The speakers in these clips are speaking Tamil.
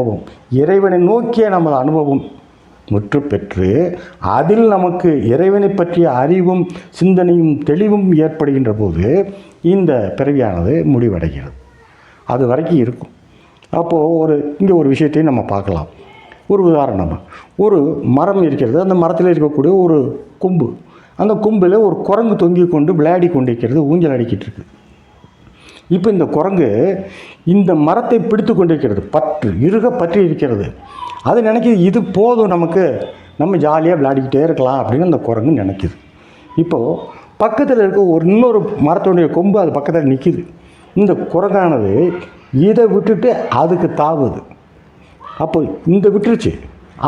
அனுபவம். இறைவனை நோக்கிய நமது அனுபவம். முற்று பெற்று அதில் நமக்கு இறைவனை பற்றிய அறிவும் சிந்தனையும் தெளிவும் ஏற்படுகின்ற போது இந்த பிறவியானது முடிவடைகிறது. அது வரைக்கும் இருக்கும். அப்போது ஒரு இங்கே ஒரு விஷயத்தையும் நம்ம பார்க்கலாம். ஒரு உதாரணம். ஒரு மரம் இருக்கிறது. அந்த மரத்தில் இருக்கக்கூடிய ஒரு கொம்பு. அந்த கொம்பில் ஒரு குரங்கு தொங்கி கொண்டு விளையாடி கொண்டிருக்கிறது. ஊஞ்சல் அடிக்கிட்டு இருக்குது இப்போ இந்த குரங்கு இந்த மரத்தை பிடித்து கொண்டிருக்கிறது பற்று இருக பற்றி இருக்கிறது. அது நினைக்கிது இது போதும் நமக்கு. நம்ம ஜாலியாக விளையாடிக்கிட்டே இருக்கலாம் அப்படின்னு அந்த குரங்கு நினைக்கிது. இப்போது பக்கத்தில் இருக்க ஒரு இன்னொரு மரத்தோடைய கொம்பு அது பக்கத்தில் நிற்கிது இந்த குரங்கானது இதை விட்டுட்டு அதுக்கு தாவுது. அப்போ இந்த விட்டுருச்சு.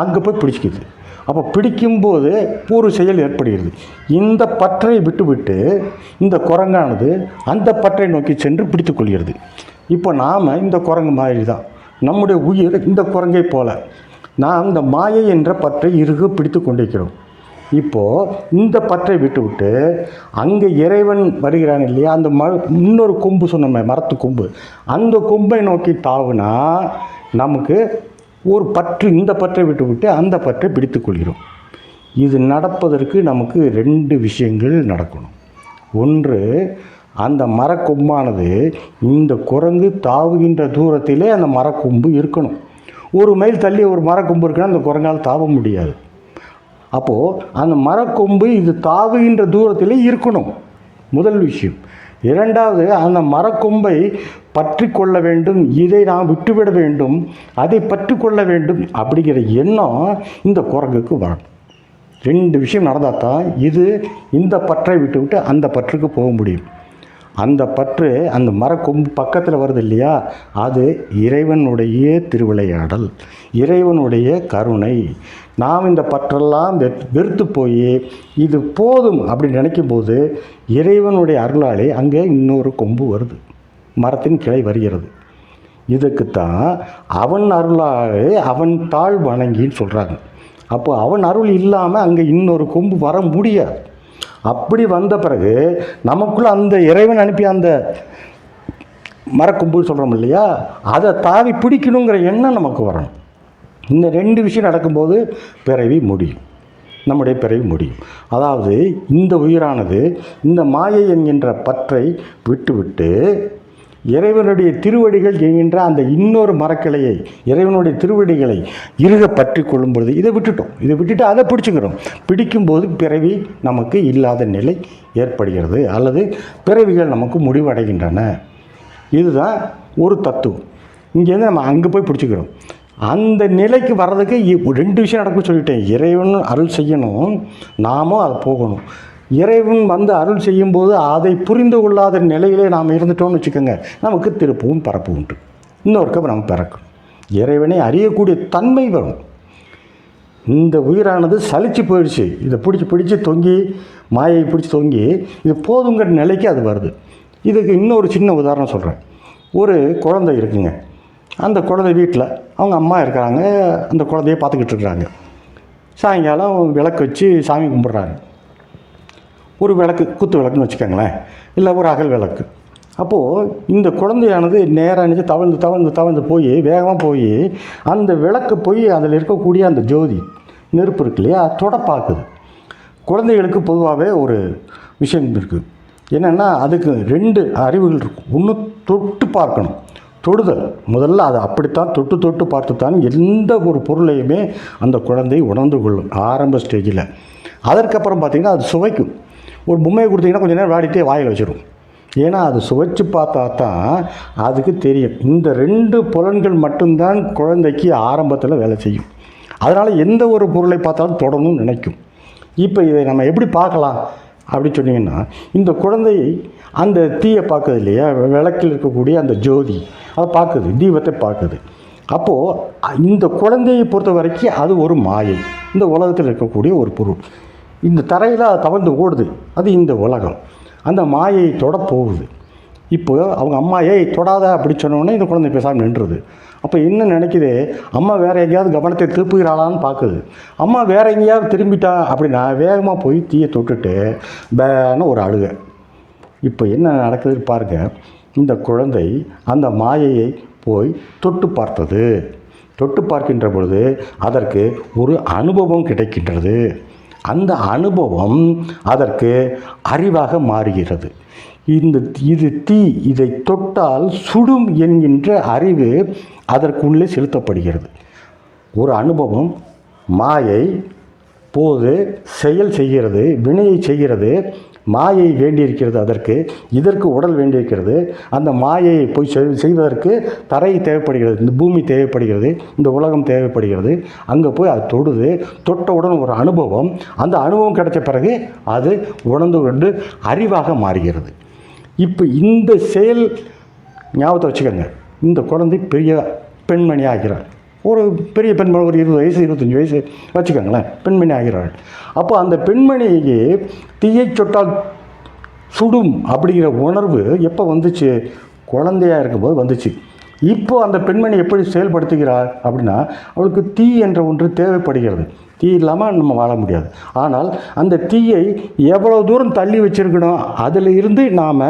அங்கே போய் பிடிச்சிக்குது. அப்போ பிடிக்கும்போது ஒரு செயல் ஏற்படுகிறது. இந்த பற்றை விட்டுவிட்டு இந்த குரங்கானது அந்த பற்றை நோக்கி சென்று பிடித்து கொள்கிறது. இப்போ நாம் இந்த குரங்கு மாதிரி தான் நம்முடைய உயிர் இந்த குரங்கை போல. நாம் இந்த மாயை என்ற பற்றை இறுக பிடித்து கொண்டிருக்கிறோம். இப்போது இந்த பற்றை விட்டுவிட்டு அங்கே இறைவன் வருகிறான் இல்லையா? அந்த ம இன்னொரு கொம்பு சொன்னோமே மரத்து கொம்பு. அந்த கொம்பை நோக்கி தாவுனா நமக்கு ஒரு பற்று இந்த பற்றை விட்டு விட்டு அந்த பற்றை பிடித்து கொள்கிறோம். இது நடப்பதற்கு நமக்கு ரெண்டு விஷயங்கள் நடக்கணும். ஒன்று அந்த மரக்கொம்பானது இந்த குரங்கு தாவுகின்ற தூரத்திலே அந்த மரக்கொம்பு இருக்கணும். ஒரு மைல் தள்ளி ஒரு மரக்கொம்பு இருக்குன்னா அந்த குரங்கால் தாவ முடியாது. அப்போது அந்த மரக்கொம்பு இது தாவுகின்ற தூரத்திலே இருக்கணும். முதல் விஷயம். இரண்டாவது அந்த மரக்கொம்பை பற்றி கொள்ள வேண்டும் இதை நாம் விட்டுவிட வேண்டும் அதை பற்றி கொள்ள வேண்டும் அப்படிங்கிற எண்ணம் இந்த குரங்குக்கு வரணும் ரெண்டு விஷயம் நடந்தால் தான் இது இந்த பற்றை விட்டு விட்டு அந்த பற்றுக்கு போக முடியும். அந்த பற்று அந்த மரக்கொம்பு பக்கத்தில் வருது இல்லையா? அது இறைவனுடைய திருவிளையாடல் இறைவனுடைய கருணை. நாம் இந்த பற்றெல்லாம் வெ வெறுத்து போய் இது போதும் அப்படின்னு நினைக்கும் போது இறைவனுடைய அருளாலே அங்கே இன்னொரு கொம்பு வருது. மரத்தின் கிளை வருகிறது. இதுக்குத்தான் அவன் அருளாலே அவன் தாழ் வணங்கின்னு சொல்கிறாங்க அப்போ அவன் அருள் இல்லாமல் அங்கே இன்னொரு கொம்பு வர முடியாது. அப்படி வந்த பிறகு நமக்குள்ள அந்த இறைவன் அனுப்பிய அந்த மரக்கொம்பு சொல்கிறோம் இல்லையா? அதை தாவி பிடிக்கணுங்கிற எண்ணம் நமக்கு வரணும். இந்த ரெண்டு விஷயம் நடக்கும்போது பிறவி முடியும். நம்முடைய பிறவி முடியும். அதாவது இந்த உயிரானது இந்த மாயை என்கின்ற பற்றை விட்டுவிட்டு இறைவனுடைய திருவடிகள் என்கின்ற அந்த இன்னொரு மரக்கிளையை இறைவனுடைய திருவடிகளை இறுக பற்றி கொள்ளும் பொழுது இதை விட்டுட்டோம். இதை விட்டுட்டு அதை பிடிச்சுக்கிறோம். பிடிக்கும்போது பிறவி நமக்கு இல்லாத நிலை ஏற்படுகிறது. அல்லது பிறவிகள் நமக்கு முடிவடைகின்றன. இதுதான் ஒரு தத்துவம். இங்கேருந்து நம்ம அங்கே போய் பிடிச்சிக்கிறோம். அந்த நிலைக்கு வர்றதுக்கு இ- ரெண்டு விஷயம் நடக்கும் சொல்லிட்டேன். இறைவன் அருள் செய்யணும். நாமும் அதை போகணும். இறைவன் வந்து அருள் செய்யும்போது அதை புரிந்து கொள்ளாத நிலையிலே நாம் இருந்துட்டோம்னு வச்சுக்கோங்க. நமக்கு திருப்பவும் பரப்பு உண்டு. இன்னொருக்க நம்ம பிறக்கும் இறைவனை அறியக்கூடிய தன்மை வரும். இந்த உயிரானது சலிச்சு போயிடுச்சு. இதை பிடிச்சி பிடிச்சி தொங்கி மாயை பிடிச்சி தொங்கி இது போதுங்கிற நிலைக்கு அது வருது. இதுக்கு இன்னொரு சின்ன உதாரணம் சொல்கிறேன் ஒரு குழந்தை இருக்குங்க. அந்த குழந்தை வீட்டில் அவங்க அம்மா இருக்கிறாங்க. அந்த குழந்தைய பார்த்துக்கிட்டு இருக்கிறாங்க. சாயங்காலம் விளக்கு வச்சு சாமி கும்பிட்றாங்க. ஒரு விளக்கு குத்து விளக்குன்னு வச்சுக்கோங்களேன். இல்லை ஒரு அகல் விளக்கு. அப்போது இந்த குழந்தையானது நேராக நினச்சி தவழ்ந்து தவழ்ந்து தவழ்ந்து போய் வேகமாக போய் அந்த விளக்கு போய் அதில் இருக்கக்கூடிய அந்த ஜோதி நெருப்பு இருக்கு இல்லையா? தொடப்பாக்குது பார்க்குது. குழந்தைகளுக்கு பொதுவாகவே ஒரு விஷயம் இருக்குது என்னென்னா அதுக்கு ரெண்டு அறிவுகள் இருக்கும். ஒன்று தொட்டு பார்க்கணும். தொடுதல். முதல்ல அதை அப்படித்தான் தொட்டு தொட்டு பார்த்து தான் எந்த ஒரு பொருளையுமே அந்த குழந்தை உணர்ந்து கொள்ளும். ஆரம்ப ஸ்டேஜில் அதற்கப்புறம் பார்த்திங்கன்னா அது சுவைக்கும். ஒரு பொம்மையை கொடுத்தீங்கன்னா கொஞ்ச நேரம் விளையாடிட்டே வாயில் வச்சிடும் ஏன்னா அது சுவைச்சு பார்த்தா தான் அதுக்கு தெரியும். இந்த ரெண்டு புலன்கள் மட்டும்தான் குழந்தைக்கு ஆரம்பத்தில் வேலை செய்யும். அதனால் எந்த ஒரு பொருளை பார்த்தாலும் தொடணும்னு நினைக்கும். இப்போ இதை நம்ம எப்படி பார்க்கலாம்? அப்படி சொன்னீங்கன்னா இந்த குழந்தை அந்த தீயை பார்க்குது இல்லையா? விளக்கில் இருக்கக்கூடிய அந்த ஜோதி அதை பார்க்குது தீபத்தை பார்க்குது. அப்போது இந்த குழந்தையை பொறுத்த வரைக்கும் அது ஒரு மாயை. இந்த உலகத்தில் இருக்கக்கூடிய ஒரு பொருள். இந்த தரையில் அது தவழ்ந்து ஓடுது. அது இந்த உலகம். அந்த மாயை தொட போகுது. இப்போ அவங்க அம்மா ஏய் தொடாத அப்படி சொன்னோடனே இந்த குழந்தை பேசாமல் நின்றுது. அப்போ என்ன நினைக்குது? அம்மா வேறு எங்கேயாவது கவனத்தை திருப்புகிறாளான்னு பார்க்குது அம்மா வேற எங்கேயாவது திரும்பிட்டா அப்படின்னா வேகமாக போய் தீயை தொட்டுட்டு பேன்னு ஒரு அழுகை. இப்போ என்ன நடக்குதுன்னு பாருங்க. இந்த குழந்தை அந்த மாயையை போய் தொட்டு பார்த்தது. தொட்டு பார்க்கின்ற பொழுது அதற்கு ஒரு அனுபவம் கிடைக்கின்றது. அந்த அனுபவம் அதற்கு அறிவாக மாறுகிறது. இந்த இது தீ இதை தொட்டால் சுடும் என்கின்ற அறிவு அதற்குள்ளே செலுத்தப்படுகிறது. ஒரு அனுபவம் மாயை போது செயல் செய்கிறது வினையை செய்கிறது மாயை வேண்டியிருக்கிறது அதற்கு இதற்கு உடல் வேண்டியிருக்கிறது. அந்த மாயையை போய் செய்- செய்வதற்கு தரை தேவைப்படுகிறது இந்த பூமி தேவைப்படுகிறது இந்த உலகம் தேவைப்படுகிறது. அங்கே போய் அது தொடுது தொட்டவுடன் ஒரு அனுபவம். அந்த அனுபவம் கிடைச்ச பிறகு அது உணர்ந்து கொண்டு அறிவாக மாறுகிறது. இப்போ இந்த செயல் ஞாபகத்தை வச்சுக்கோங்க. இந்த குழந்தை பெரிய பெண்மணி ஆகிறார் ஒரு பெரிய பெண்மணி ஒரு இருபது வயசு இருபத்தஞ்சி வயசு வச்சுக்கோங்களேன் பெண்மணி ஆகிறாள். அப்போ அந்த பெண்மணிக்கு தீயை சொட்டால் சுடும் அப்படிங்கிற உணர்வு எப்போ வந்துச்சு? குழந்தையா இருக்கும்போது வந்துச்சு. இப்போ அந்த பெண்மணி எப்படி செயல்படுத்துகிறாள் அப்படின்னா அவளுக்கு தீ என்ற ஒன்று தேவைப்படுகிறது. தீ இல்லாமல் நம்ம வாழ முடியாது. ஆனால் அந்த தீயை எவ்வளோ தூரம் தள்ளி வச்சுருக்கணும்? அதில் இருந்து நாம்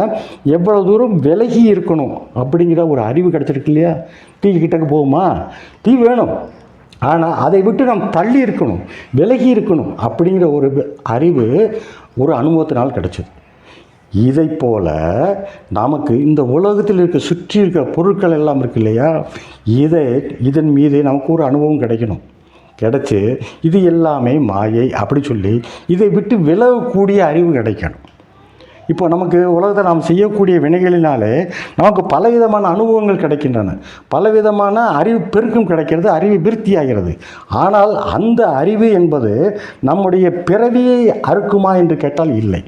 எவ்வளோ தூரம் விலகி இருக்கணும் அப்படிங்கிற ஒரு அறிவு கிடச்சிருக்கு இல்லையா? தீ கிட்டக்கு போகுமா? தீ வேணும். ஆனால் அதை விட்டு நாம் தள்ளி இருக்கணும் விலகி இருக்கணும் அப்படிங்கிற ஒரு அறிவு ஒரு அனுபவத்தினால் கிடச்சிது. இதை போல் நமக்கு இந்த உலகத்தில் இருக்க சுற்றி இருக்க பொருட்கள் எல்லாம் இருக்கு இல்லையா? இதை இதன் மீது நமக்கு ஒரு அனுபவம் கிடைக்கணும். கிடைச்சி இது எல்லாமே மாயை அப்படி சொல்லி இதை விட்டு விலகக்கூடிய அறிவு கிடைக்கணும். இப்போ நமக்கு உலகத்தை நாம் செய்யக்கூடிய வினைகளினாலே நமக்கு பலவிதமான அனுபவங்கள் கிடைக்கின்றன. பலவிதமான அறிவு பெருக்கம் கிடைக்கிறது அறிவு விருத்தியாகிறது. ஆனால் அந்த அறிவு என்பது நம்முடைய பிறவியை அறுக்குமா என்று கேட்டால் இல்லை.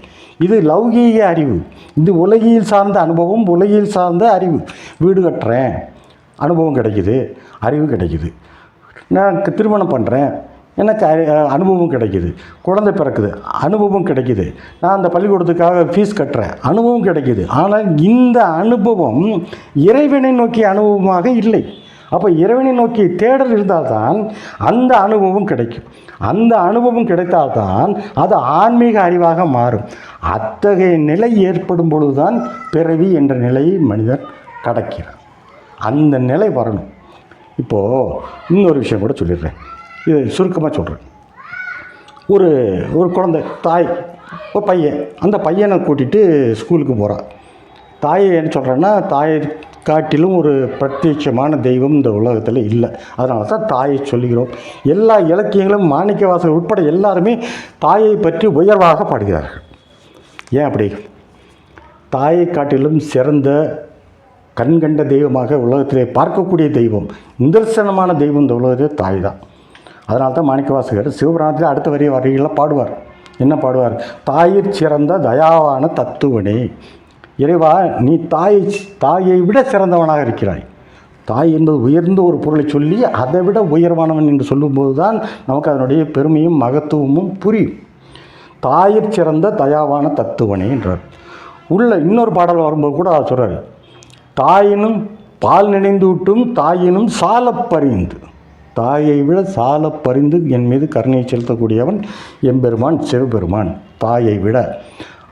இது லௌகீக அறிவு. இது உலகியல் சார்ந்த அனுபவம் உலகியல் சார்ந்த அறிவு. வீடு கட்டுறேன் அனுபவம் கிடைக்குது அறிவு கிடைக்குது. நான் திருமணம் பண்ணுறேன் எனக்கு அனுபவம் கிடைக்குது. குழந்தை பிறக்குது. அனுபவம் கிடைக்குது. நான் அந்த பள்ளிக்கூடத்துக்காக ஃபீஸ் கட்டுறேன். அனுபவம் கிடைக்குது. ஆனால் இந்த அனுபவம் இறைவனை நோக்கிய அனுபவமாக இல்லை. அப்போ இறைவனை நோக்கி தேடல் இருந்தால் தான் அந்த அனுபவம் கிடைக்கும். அந்த அனுபவம் கிடைத்தால்தான் அது ஆன்மீக அறிவாக மாறும். அத்தகைய நிலை ஏற்படும் பொழுதுதான் பிறவி என்ற நிலையை மனிதன் கடக்கிறான். அந்த நிலை வரணும். இப்போது இன்னொரு விஷயம் கூட சொல்லிடுறேன். இது சுருக்கமாக சொல்கிறேன் ஒரு ஒரு குழந்தை தாய் ஒரு பையன். அந்த பையனை கூட்டிகிட்டு ஸ்கூலுக்கு போகிறான் தாயை என்ன சொல்கிறேன்னா தாயை காட்டிலும் ஒரு பிரத்யட்சமான தெய்வம் இந்த உலகத்தில் இல்லை. அதனால தான் தாயை சொல்லுகிறோம். எல்லா இலக்கியங்களும் மாணிக்கவாசல் உட்பட எல்லாருமே தாயை பற்றி உயர்வாக பாடுகிறார்கள். ஏன் அப்படி? தாயை காட்டிலும் சிறந்த கண்கண்ட தெய்வமாக உலகத்திலே பார்க்கக்கூடிய தெய்வம் நிதர்சனமான தெய்வம் இந்த உலகத்திலே தாய் தான் அதனால தான் மாணிக்கவாசகர் சிவபுராணத்தில் அடுத்த வரி வரிகளில் பாடுவார். என்ன பாடுவார்? தாயிற் சிறந்த தயாவான தத்துவனே இறைவா நீ தாயை தாயை விட சிறந்தவனாக இருக்கிறாய். தாய் என்பது உயர்ந்த ஒரு பொருளை சொல்லி அதை விட உயர்வானவன் என்று சொல்லும்போது தான் நமக்கு அதனுடைய பெருமையும் மகத்துவமும் புரியும். தாயிற் சிறந்த தயாவான தத்துவனே என்றார். உள்ள இன்னொரு பாடல் வரும்போது கூட அவர் சொல்கிறார் தாயினும் பால் நினைந்து விட்டும் தாயினும் சாலப்பறிந்து தாயை விட சாலப் பரிந்து என் மீது கருணை செலுத்தக்கூடியவன் எம்பெருமான் சிவபெருமான் தாயை விட.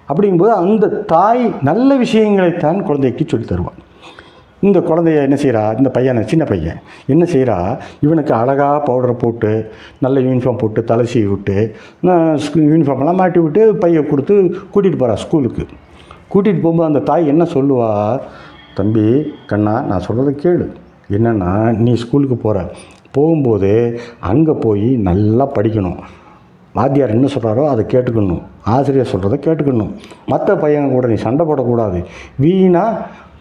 அப்படிங்கும்போது அந்த தாய் நல்ல விஷயங்களைத்தான் குழந்தைக்கு சொல்லித் தருவான் இந்த குழந்தைய என்ன செய்கிறா இந்த பையனை சின்ன பையன் என்ன செய்கிறா இவனுக்கு அழகாக பவுடரை போட்டு நல்ல யூனிஃபார்ம் போட்டு தலை சீவி விட்டு யூனிஃபார்ம்லாம் மாட்டி விட்டு பையை கொடுத்து கூட்டிகிட்டு போகிறா ஸ்கூலுக்கு கூட்டிகிட்டு போகும்போது அந்த தாய் என்ன சொல்லுவாள் தம்பி கண்ணா நான் சொல்கிறத கேளு. என்னென்னா நீ ஸ்கூலுக்கு போகிற போகும்போது அங்கே போய் நல்லா படிக்கணும். வாத்தியார் என்ன சொல்கிறாரோ அதை கேட்டுக்கணும். ஆசிரியர் சொல்கிறத கேட்டுக்கணும். மற்ற பையன் கூட நீ சண்டை போடக்கூடாது. வீணா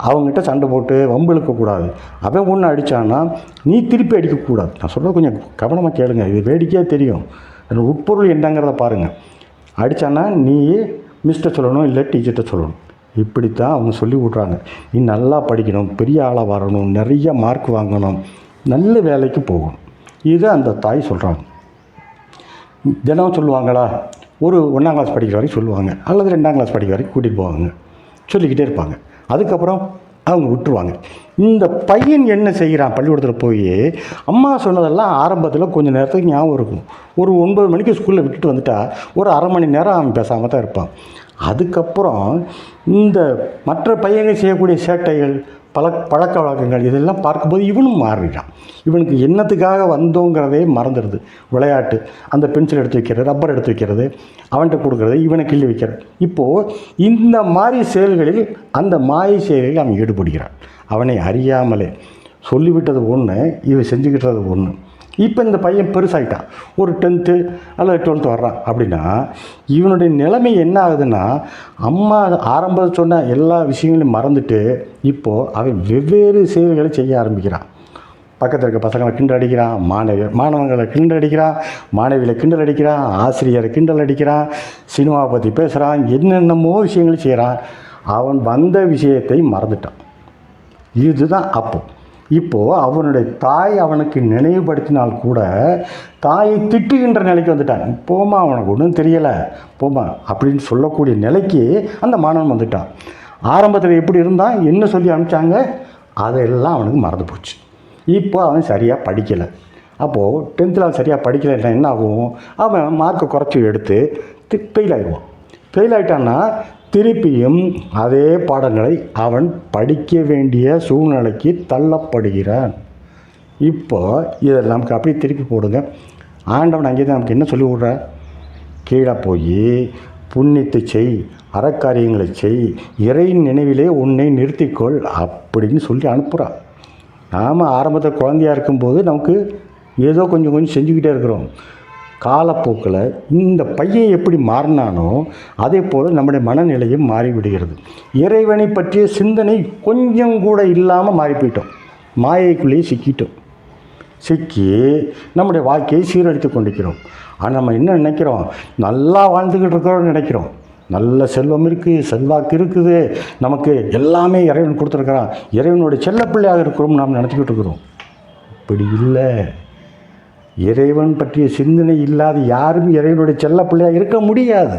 அவங்ககிட்ட சண்டை போட்டு வம்பிழுக்கக்கூடாது அவன் ஒன்று அடித்தான்னா நீ திருப்பி அடிக்கக்கூடாது. நான் சொல்கிறது கொஞ்சம் கவனமாக கேளுங்க. இது வேடிக்கையாக தெரியும். உட்பொருள் என்னங்கிறத பாருங்கள் அடித்தான்னா நீ மிஸ்டர் சொல்லணும் இல்லை டீச்சர்கிட்ட சொல்லணும். இப்படித்தான் அவங்க சொல்லி விட்றாங்க. நீ நல்லா படிக்கணும் பெரிய ஆளாக வரணும் நிறைய மார்க் வாங்கணும் நல்ல வேலைக்கு போகணும். இதை அந்த தாய் சொல்கிறாங்க தினம் சொல்லுவாங்களா ஒரு ஒன்றாம் கிளாஸ் படிக்கிற வரைக்கும் சொல்லுவாங்க அல்லது ரெண்டாம் கிளாஸ் படிக்கிற வரைக்கும் கூட்டிகிட்டு போவாங்க சொல்லிக்கிட்டே இருப்பாங்க. அதுக்கப்புறம் அவங்க விட்டுருவாங்க. இந்த பையன் என்ன செய்கிறான் பள்ளிக்கூடத்தில் போய் அம்மா சொன்னதெல்லாம் ஆரம்பத்தில் கொஞ்சம் நேரத்துக்கு ஞாபகம் இருக்கும். ஒரு ஒன்பது மணிக்கு ஸ்கூலில் விட்டுட்டு வந்துட்டா ஒரு அரை மணி நேரம் அவன் பேசாமல் தான் இருப்பான். அதுக்கப்புறம் இந்த மற்ற பையனை செய்யக்கூடிய சேட்டைகள் பழ பழக்க வழக்கங்கள் இதெல்லாம் பார்க்கும்போது இவனும் மாறிடுறான் இவனுக்கு என்னத்துக்காக வந்தோங்கிறதே மறந்துடுது. விளையாட்டு அந்த பென்சில் எடுத்து வைக்கிறது ரப்பர் எடுத்து வைக்கிறது அவன்கிட்ட கொடுக்குறது இவனை கிள்ளி வைக்கிறது. இப்போது இந்த மாதிரி செயல்களில் அந்த மாய செயல்களில் அவன் ஈடுபடுகிறான். அவனை அறியாமலே சொல்லிவிட்டது ஒன்று இவன் செஞ்சுக்கிட்டது ஒன்று இப்போ இந்த பையன் பெருசாயிட்டான். ஒரு டென்த்து அல்லது டுவெல்த்து வர்றான். அப்படின்னா இவனுடைய நிலைமை என்ன ஆகுதுன்னா அம்மா ஆரம்பத்தில் சொன்ன எல்லா விஷயங்களையும் மறந்துட்டு இப்போது அவன் வெவ்வேறு செயல்களை செய்ய ஆரம்பிக்கிறான். பக்கத்தில் இருக்க பசங்களை கிண்டல் அடிக்கிறான் மாணவி மாணவங்களை கிண்டல் அடிக்கிறான் மாணவியில் கிண்டல் அடிக்கிறான் ஆசிரியரை கிண்டல் அடிக்கிறான் சினிமாவை பற்றி பேசுகிறான் என்னென்னமோ விஷயங்கள் செய்கிறான் அவன் வந்த விஷயத்தை மறந்துட்டான். இதுதான் அப்போ. இப்போது அவனுடைய தாய் அவனுக்கு நினைவுபடுத்தினால் கூட தாயை திட்டுகின்ற நிலைக்கு வந்துட்டான். போமா அவனுக்கு ஒன்றும் தெரியலை. போமா அப்படின்னு சொல்லக்கூடிய நிலைக்கு அந்த மாணவன் வந்துட்டான். ஆரம்பத்தில் எப்படி இருந்தான்? என்ன சொல்லி அனுப்பிச்சாங்க? அதெல்லாம் அவனுக்கு மறந்து போச்சு. இப்போ அவன் சரியாக படிக்கலை. அப்போது டென்த்தில் அவன் சரியாக படிக்கலைன்னா என்ன ஆகும்? அவன் மார்க்கை குறைச்சி எடுத்து ஃபெயில் ஆயிடுவான். ஃபெயில் ஆகிட்டான்னா திருப்பியும் அதே பாடங்களை அவன் படிக்க வேண்டிய சூழ்நிலைக்கு தள்ளப்படுகிறான். இப்போ இதை நமக்கு அப்படியே திருப்பி போடுங்க. ஆண்டவன் அங்கே நமக்கு என்ன சொல்லி விட்ற கீழே போய் புண்ணியத்தை செய் அறக்காரியங்களை செய் இறை நினைவிலே உன்னை நிறுத்திக்கொள் அப்படின்னு சொல்லி அனுப்புகிறான் நாம் ஆரம்பத்தில் குழந்தையா இருக்கும்போது நமக்கு ஏதோ கொஞ்சம் கொஞ்சம் செஞ்சுக்கிட்டே இருக்கிறோம். காலப்போக்கில் இந்த பையன் எப்படி மாறினானோ அதே போல் நம்முடைய மனநிலையும் மாறிவிடுகிறது. இறைவனை பற்றிய சிந்தனை கொஞ்சம் கூட இல்லாமல் மாறி போயிட்டோம் மாயைக்குள்ளேயே சிக்கிட்டோம். சிக்கி நம்முடைய வாழ்க்கையை சீரழித்து கொண்டிருக்கிறோம். ஆனால் நம்ம என்ன நினைக்கிறோம்? நல்லா வாழ்ந்துக்கிட்டு இருக்கிறோம்னு நினைக்கிறோம். நல்ல செல்வம் இருக்குது செல்வாக்கு இருக்குது. நமக்கு எல்லாமே இறைவன் கொடுத்துருக்குறான். இறைவனுடைய செல்லப்பிள்ளையாக இருக்கிறோம் நாம் நினச்சிக்கிட்டு இருக்கிறோம். இப்படி இல்லை. இறைவன் பற்றிய சிந்தனை இல்லாத யாரும் இறைவனுடைய செல்லப்பிள்ளையாக இருக்க முடியாது.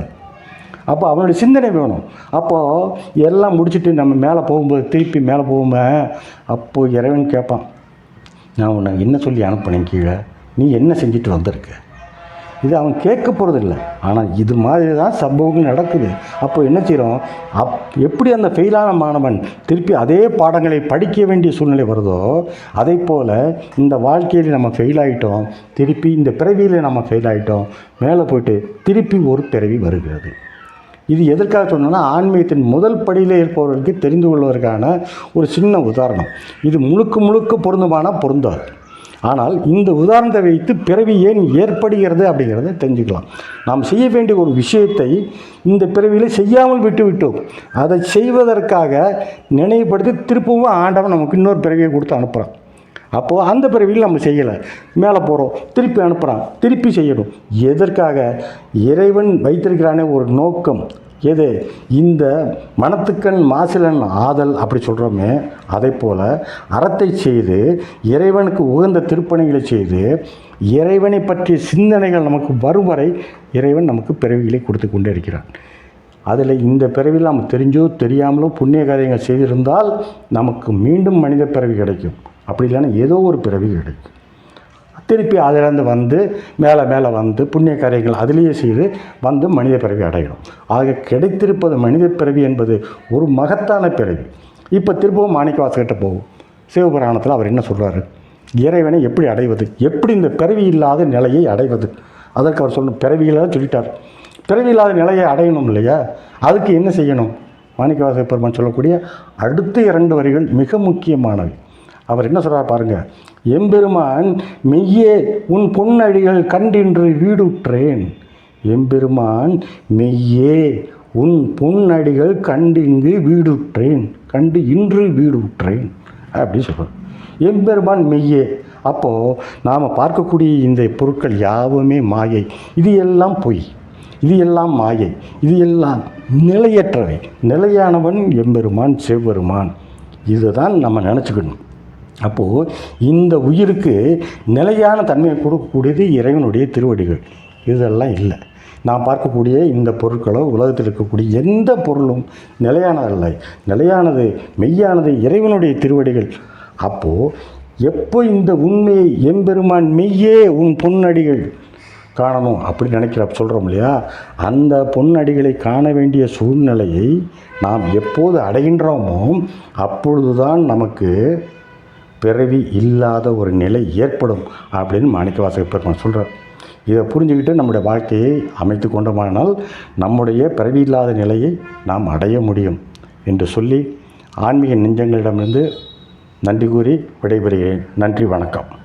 அப்போ அவனுடைய சிந்தனை வேணும். அப்போது எல்லாம் முடிச்சுட்டு நம்ம மேலே போகும்போது திருப்பி மேலே போகும்போது அப்போது இறைவன் கேட்பான் நான் உன்னை என்ன சொல்லி அனுப்பினேன் கீழே? நீ என்ன செஞ்சுட்டு வந்திருக்க? இது அவன் கேட்க போகிறதில்ல ஆனால் இது மாதிரி தான் சம்பவங்கள் நடக்குது. அப்போ என்ன செய்கிறோம் அப் எப்படி அந்த ஃபெயிலான மாணவன் திருப்பி அதே பாடங்களை படிக்க வேண்டிய சூழ்நிலை வருதோ அதே போல் இந்த வாழ்க்கையில் நம்ம ஃபெயில் ஆகிட்டோம் திருப்பி இந்த பிறவியில் நம்ம ஃபெயில் ஆகிட்டோம் மேலே போயிட்டு திருப்பி ஒரு பிறவி வருகிறது. இது எதற்காக சொன்னோன்னா ஆன்மீகத்தின் முதல் படியில் இருப்பவர்களுக்கு தெரிந்து கொள்வதற்கான ஒரு சின்ன உதாரணம். இது முழுக்க முழுக்க பொருந்துமானால் பொருந்தாது. ஆனால் இந்த உதாரணத்தை வைத்து பிறவி ஏன் ஏற்படுகிறது அப்படிங்கிறத தெரிஞ்சுக்கலாம். நாம் செய்ய வேண்டிய ஒரு விஷயத்தை இந்த பிறவியில் செய்யாமல் விட்டுவிட்டோம் அதை செய்வதற்காக நினைவுபடுத்தி திருப்பவும் ஆண்டவன் நமக்கு இன்னொரு பிறவியை கொடுத்து அனுப்புகிறான் அப்போது அந்த பிறவியில் நம்ம செய்யலை. மேலே போகிறோம் திருப்பி அனுப்புகிறான் திருப்பி செய்யணும். எதற்காக? இறைவன் வைத்திருக்கிறானே ஒரு நோக்கம். எது? இந்த மனத்துக்கண் மாசிலன் ஆதல் அப்படி சொல்கிறோமே அதை போல் அறத்தை செய்து இறைவனுக்கு உகந்த திருப்பணிகளை செய்து இறைவனை பற்றிய சிந்தனைகள் நமக்கு வரும் வரை இறைவன் நமக்கு பிறவிகளை கொடுத்து கொண்டே இருக்கிறான். அதில் இந்த பிறவியில் நாம் தெரிஞ்சோ தெரியாமலோ புண்ணிய காரியங்கள் செய்திருந்தால் நமக்கு மீண்டும் மனித பிறவி கிடைக்கும். அப்படி இல்லைன்னா ஏதோ ஒரு பிறவி கிடைக்கும். திருப்பி அதிலேருந்து வந்து மேலே மேலே வந்து புண்ணிய காரியங்கள் அதிலேயே செய்து வந்து மனித பிறவி அடையணும் ஆக கிடைத்திருப்பது மனித பிறவி என்பது ஒரு மகத்தான பிறவி. இப்போ திரும்பவும் மாணிக்கவாசகிட்ட போகும் சிவபுராணத்தில் அவர் என்ன சொல்கிறாரு இறைவனை எப்படி அடைவது? எப்படி இந்த பிறவி இல்லாத நிலையை அடைவது? அதற்கு அவர் சொல்லணும் பிறவியில்லாத சொல்லிட்டார். பிறவி இல்லாத நிலையை அடையணும் இல்லையா? அதுக்கு என்ன செய்யணும்? மாணிக்கவாசக பெருமான் சொல்லக்கூடிய அடுத்த இரண்டு வரிகள் மிக முக்கியமானவை. அவர் என்ன சொல்கிறார் பாருங்க எம்பெருமான் மெய்யே உன் பொன்னடிகள் கண்டின்று வீடுற்றேன் எம்பெருமான் மெய்யே உன் பொன்னடிகள் கண்டிங்கு வீடுற்றேன். கண்டு இன்று வீடுற்றேன். அப்படி சொல்கிறார் எம்பெருமான் மெய்யே அப்போது நாம் பார்க்கக்கூடிய இந்த பொருட்கள் யாவுமே மாயை. இது எல்லாம் பொய். இது எல்லாம் மாயை. இது எல்லாம் நிலையற்றவை. நிலையானவன் எம்பெருமான் செவ்வெருமான். இதுதான் நம்ம நினச்சிக்கணும். அப்போது இந்த உயிருக்கு நிலையான தன்மையை கொடுக்கக்கூடியது இறைவனுடைய திருவடிகள். இதெல்லாம் இல்லை. நான் பார்க்கக்கூடிய இந்த பொருட்களோ உலகத்தில் இருக்கக்கூடிய எந்த பொருளும் நிலையானதல்ல. நிலையானது மெய்யானது இறைவனுடைய திருவடிகள். அப்போது எப்போ இந்த உண்மையை எம்பெருமான் மெய்யே உன் பொன்னடிகள் காணணும் அப்படி நினைக்கிற சொல்கிறோம் இல்லையா? அந்த பொன்னடிகளை காண வேண்டிய சூழ்நிலையை நாம் எப்போது அடைகின்றோமோ அப்பொழுதுதான் நமக்கு பிறவி இல்லாத ஒரு நிலை ஏற்படும் அப்படின்னு மாணிக்கவாசக பெருமான் சொல்கிறார் இதை புரிஞ்சுக்கிட்டு நம்முடைய வாழ்க்கையை அமைத்து கொண்டோமானால் நம்முடைய பிறவி இல்லாத நிலையை நாம் அடைய முடியும் என்று சொல்லி ஆன்மீக நெஞ்சங்களிடமிருந்து நன்றி கூறி விடைபெறுகிறேன். நன்றி வணக்கம்.